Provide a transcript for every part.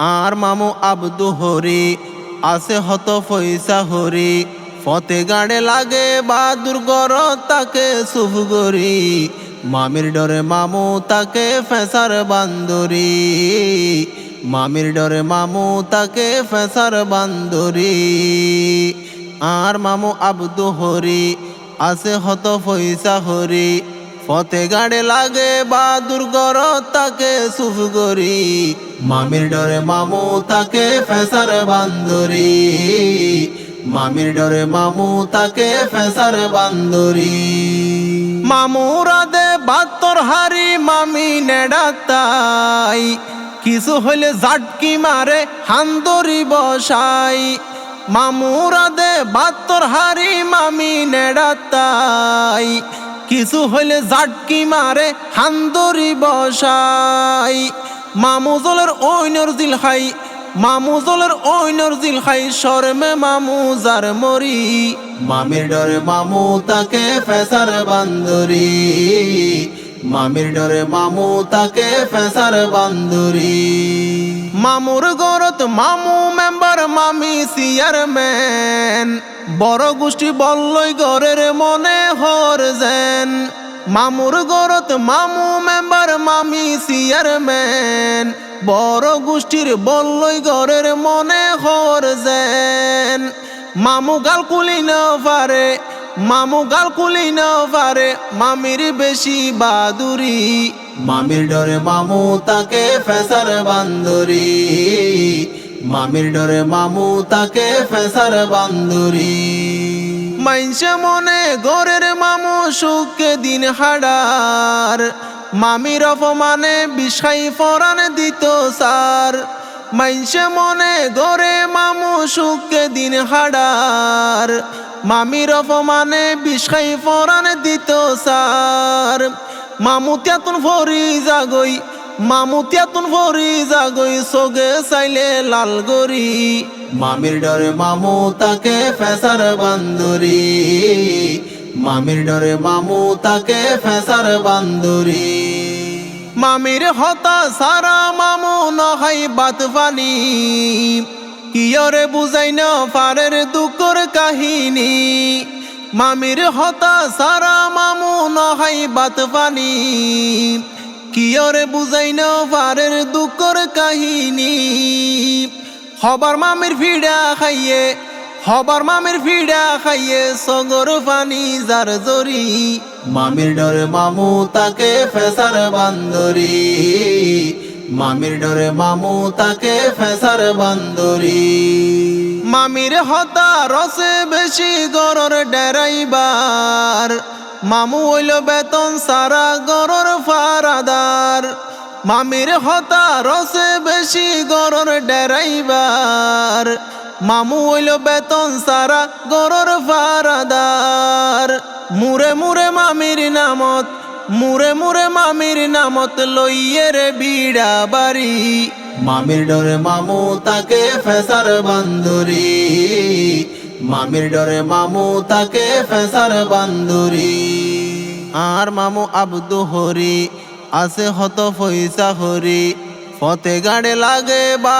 আর মামু আব্দু হরি, আছে হত পয়সা হরি। ফতে গাড়ে লাগে বাদুর গর, তাকে সুফ গরি মামির ডরে মামু, তাকে ফেসার বান্দরি। মামির ডরে মামু, তাকে ফেসার বান্দরি। আর মামু আব্দু হরি, আছে হত পয়সা হরি। ফতে গাড়ে লাগে বাদুর গর, তাকে সুফ গরি মামির ডরে মামু তাকে ফেসার বান্দরি। মামির ডরে মামু তাকে ফেসার বান্দরি। মামুরা দে বাত্তর হারি মামি নেড়াতাই কিছু হইলে জাটকি মারে, হান্দরি বসাই। মামুরা দে বাত্তর হারি মামি নেড়াতাই কিছু হইলে জাটকি মারে, হান্দরি বসাই। মামু জলের ঐনর জিল খাই মামু জলের ঐনর জিল খাই মামু যার মরি। মামির ডরে মামু তাকে ফেসার বান্দরি। মামির ডরে মামু তাকে ফেসার বান্দরি। মামুর গরত মামু মেম্বার, মামি চেয়ারম্যান। বড় গোষ্ঠী বল্লই গরের মনে হর যেন। মামুর গরত মামু মেম্বার, মামি চেয়ারম্যান। বড় গোষ্ঠীর বল্লই গরের মনে হর যেন মামু গাল কুলি পারে, মামু গাল কুলি না পারে, মামির বেশি বাদুরি। মামির ডরে মামু তাকে ফেসার বান্দরি। মামির ডরে মামু তাকে ফেসার বান্দরি। মাইনসে মনে গরের মামু সুখে দিন হাডার। মামির অপমানে বিষাই ফরান দিত সার। মাইনসে মনে গরে মামু সুখে দিন হাডার। মামির অপমানে বিষাই ফরান দিত সার। মামু তিয়াতুন ফরি জাগই মামু তিয়াতুন ফরি জাগই সগে চাইলে লাল গরি মামির ডরে মামু তাকে ফেসার বান্দরি। মামির ডরে মামু তাকে ফেসার বান্দরি। মামির হতা সারা মামু নহাই বাত পানি কিয়রে বুঝাই না পারের দুঃখর কাহিনী। মামির হতা সারা মামু নহাই বাত কিয়রে বুঝাই না পারের দুঃখর কাহিনী? হবার মামির ফিডা খাইয়ে, হবার মামির ফিডা খাইয়ে সগর পানি যার জরি। মামির ডরে মামু তাকে ফেসার বান্দরি। মামির ডরে মামু তাকে ফেসার বান্দরি। মামির হতা রসে বেশি গরর ডেরাইবার। মামু হইল বেতন সারা গরর ফারাদার। মামির হতা রসে বেশি গরর ডেরাইবার। মামু হইল বেতন সারা গরর ফারাদার। মুরে মুরে মামির নামত মুরে মুরে মামির নামত লইয়ে রে বিড়া বাড়ি। মামির ডরে মামু তাকে ফেসার বান্দরি। মামির ডরে মামু তাকে ফেসার বান্দরি। আর মামু আব্দু হরি, আছে হত পয়সা হরি। ফতে গাড়ে লাগে বা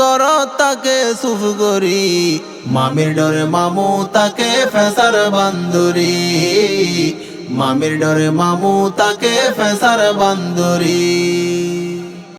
গর, তাকে সুফ গরি মামির ডরে মামু তাকে ফেসার বান্দরি। মামির ডরে মামু তাকে ফেসার বান্দরি।